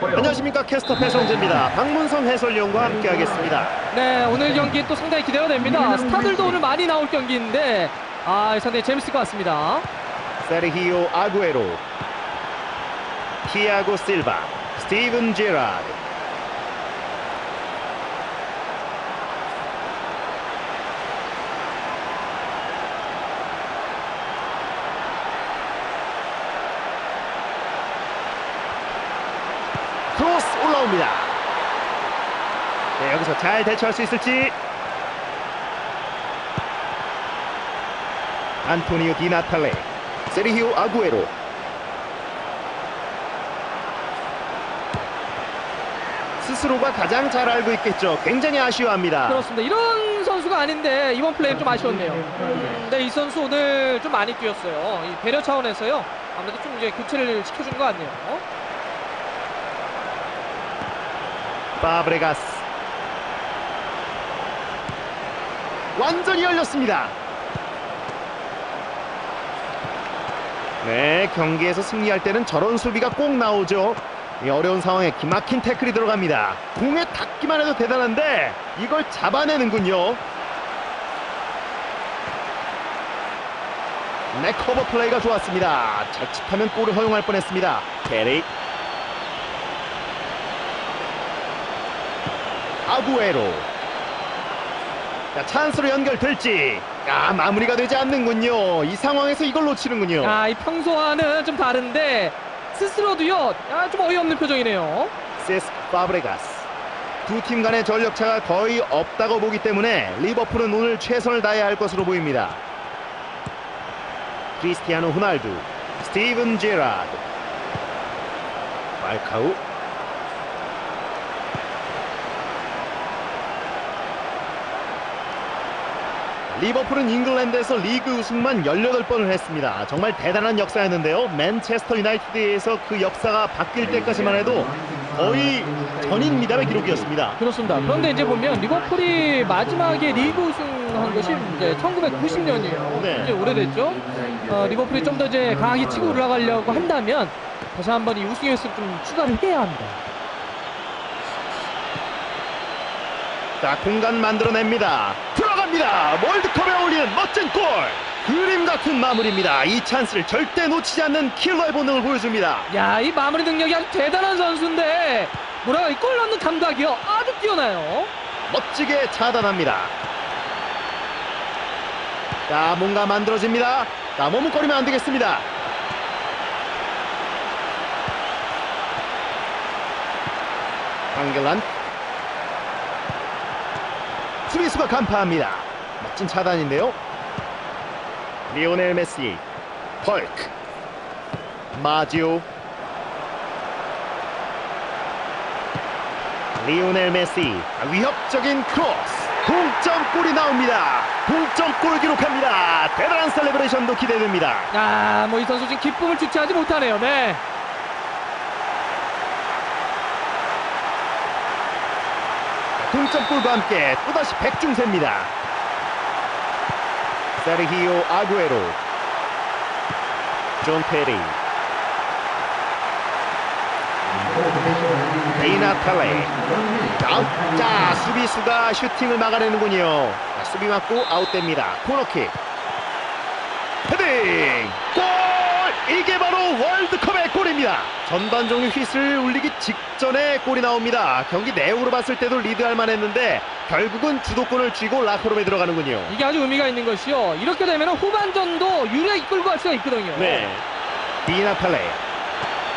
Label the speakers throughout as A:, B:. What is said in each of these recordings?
A: 안녕하십니까 캐스터 배성재입니다. 박문성 해설위원과 함께하겠습니다.
B: 네, 오늘 경기 또 상당히 기대가 됩니다. 스타들도 오늘 많이 나올 경기인데 아, 상당히 재밌을 것 같습니다.
A: 세르히오 아구에로, 티아고 실바, 스티븐 제라드. 올라옵니다. 네, 여기서 잘 대처할 수 있을지. 안토니오 디나탈레, 세리히오 아구에로. 스스로가 가장 잘 알고 있겠죠. 굉장히 아쉬워합니다.
B: 그렇습니다. 이런 선수가 아닌데 이번 플레이는 좀 아쉬웠네요. 근데 이 선수 오늘 좀 많이 뛰었어요. 이 배려 차원에서요. 아무래도 좀 이제 교체를 시켜준 것 같네요.
A: 파브레가스 완전히 열렸습니다. 네, 경기에서 승리할 때는 저런 수비가 꼭 나오죠. 이 어려운 상황에 기막힌 태클이 들어갑니다. 공에 닿기만 해도 대단한데 이걸 잡아내는군요. 네, 커버 플레이가 좋았습니다. 자칫하면 골을 허용할 뻔했습니다. 베리 아구에로. 자, 찬스로 연결될지. 야 마무리가 되지 않는군요. 이 상황에서 이걸 놓치는군요.
B: 아, 이 평소와는 좀 다른데 스스로도요. 아, 좀 어이없는 표정이네요.
A: 세스 파브레가스. 두 팀 간의 전력차가 거의 없다고 보기 때문에 리버풀은 오늘 최선을 다해야 할 것으로 보입니다. 크리스티아노 호날두 스티븐 제라드. 말카우 리버풀은 잉글랜드에서 리그 우승만 18번을 했습니다. 정말 대단한 역사였는데요. 맨체스터 유나이티드에서 그 역사가 바뀔 때까지만 해도 거의 전인 미담의 기록이었습니다.
B: 그렇습니다. 그런데 이제 보면 리버풀이 마지막에 리그 우승한 것이 이제 1990년이에요.
A: 네.
B: 이제 오래됐죠. 어, 리버풀이 좀 더 이제 강하게 치고 올라가려고 한다면 다시 한번 이 우승 횟수를 좀 추가를 해야 합니다.
A: 자, 공간 만들어냅니다. 들어갑니다. 월드컵에 어울리는 멋진 골. 그림 같은 마무리입니다. 이 찬스를 절대 놓치지 않는 킬러의 본능을 보여줍니다.
B: 야, 이 마무리 능력이 아주 대단한 선수인데 뭐랄까 이골 넣는 감각이요. 아주 뛰어나요.
A: 멋지게 차단합니다. 자, 뭔가 만들어집니다. 자, 머뭇거리면 안 되겠습니다. 황gel란 수비수가 간파합니다. 멋진 차단인데요. 리오넬 메시, 펄크, 마지오, 리오넬 메시 위협적인 크로스 동점골이 나옵니다. 동점골 기록합니다. 대단한 셀레브레이션도 기대됩니다.
B: 야, 뭐이 선수 지금 기쁨을 주체하지 못하네요. 네.
A: 동점골과 함께 또다시 백중세입니다. 세르히오 아구에로 존 테리 데이나탈레 자, 자 수비수가 슈팅을 막아내는군요. 자, 수비 맞고 아웃됩니다. 코너킥. 헤딩! 골 이게 바로 월드컵의 골입니다 전반 종료 휘슬 울리기 직전에 골이 나옵니다 경기 내용으로 봤을 때도 리드할 만했는데 결국은 주도권을 쥐고 라커룸에 들어가는군요
B: 이게 아주 의미가 있는 것이요. 이렇게 되면 후반전도 유리하게 이끌고 갈 수가 있거든요.
A: 네. 디나탈레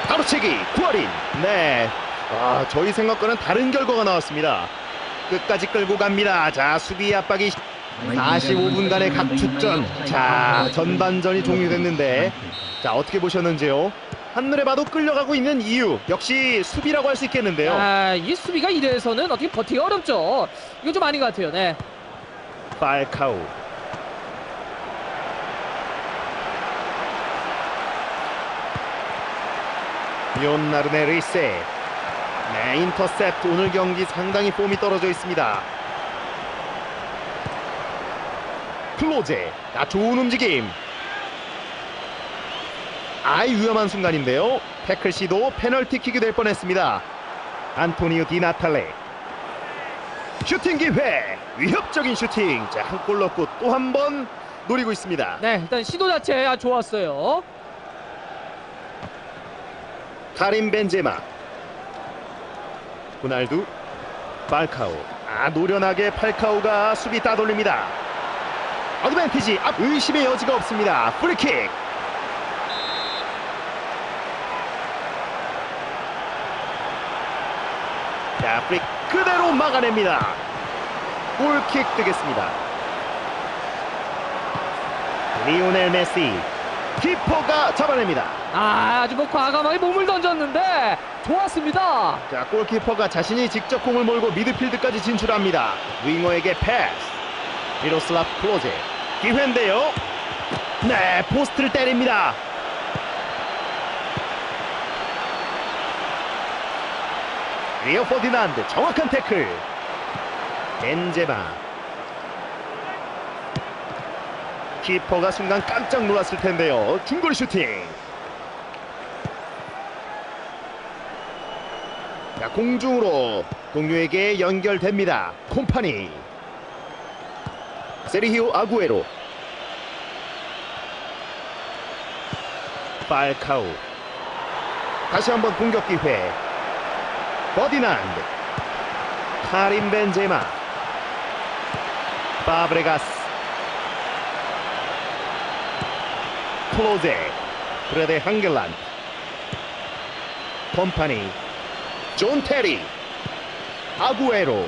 A: 바로채기 구어린 네. 아, 저희 생각과는 다른 결과가 나왔습니다. 끝까지 끌고 갑니다. 자, 수비 압박이 45분간의 각축전. 자, 전반전이 종료됐는데 자, 어떻게 보셨는지요? 한눈에 봐도 끌려가고 있는 이유 역시 수비라고 할 수 있겠는데요.
B: 아, 이 수비가 이래서는 어떻게 버티기 어렵죠. 이거 좀 아닌 것 같아요. 네.
A: 팔카우 요나르네 리세 네 인터셉트 오늘 경기 상당히 폼이 떨어져 있습니다 클로제 아 좋은 움직임 아이 위험한 순간인데요. 태클 시도 페널티킥이 될 뻔했습니다. 안토니오 디 나탈레 슈팅 기회 위협적인 슈팅 자 한 골 넣고 또 한 번 노리고 있습니다.
B: 네, 일단 시도 자체 아주 좋았어요.
A: 카림 벤제마 호날두 팔카오 아 노련하게 팔카오가 수비 따돌립니다 어드밴티지 앞 의심의 여지가 없습니다. 프리킥. 자 프리 그대로 막아냅니다. 골킥 뜨겠습니다. 리오넬 메시 키퍼가 잡아냅니다.
B: 아, 아주 뭐 과감하게 몸을 던졌는데 좋았습니다.
A: 자 골키퍼가 자신이 직접 공을 몰고 미드필드까지 진출합니다. 윙어에게 패스. 미로슬랍 클로제 기회인데요. 네 포스트를 때립니다. 리오 포디난드 정확한 태클. 벤제마. 키퍼가 순간 깜짝 놀랐을 텐데요. 중거리 슈팅. 자, 공중으로 동료에게 연결됩니다. 콤파니. 세리히오 아구에로. 팔카우. 다시 한번 공격 기회. 버디난드. 카림 벤제마. 파브레가스. 클로제. 브레데 한겔란. 콤파니. 존 테리 아구에로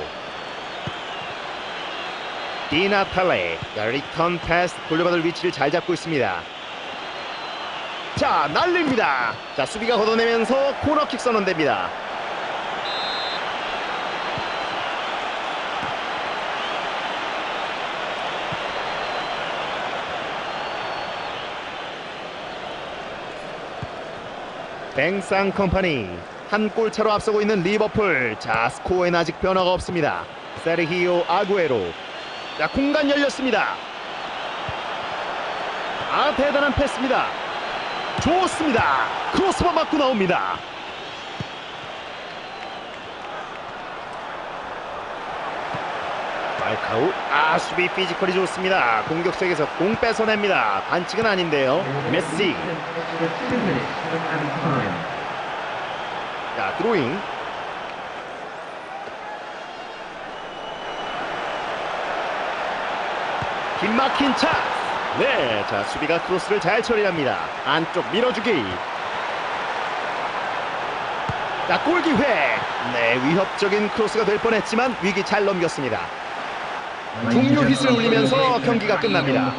A: 디나탈레 자, 리턴 패스 돌려받을 위치를 잘 잡고 있습니다. 자 날립니다. 자 수비가 걷어내면서 코너킥 선언됩니다. 뱅상 컴퍼니 한 골 차로 앞서고 있는 리버풀. 자 스코어엔 아직 변화가 없습니다. 세르히오 아구에로 자 공간 열렸습니다. 아 대단한 패스입니다. 좋습니다. 크로스바 맞고 나옵니다. 말카우 아 수비 피지컬이 좋습니다. 공격색에서 공 뺏어냅니다. 반칙은 아닌데요. 메시. 자 드로잉 긴막힌 찬스 네 자 수비가 크로스를 잘 처리합니다. 안쪽 밀어주기. 자 골 기회. 네 위협적인 크로스가 될 뻔했지만 위기 잘 넘겼습니다. 종료 휘슬 울리면서 경기가 끝납니다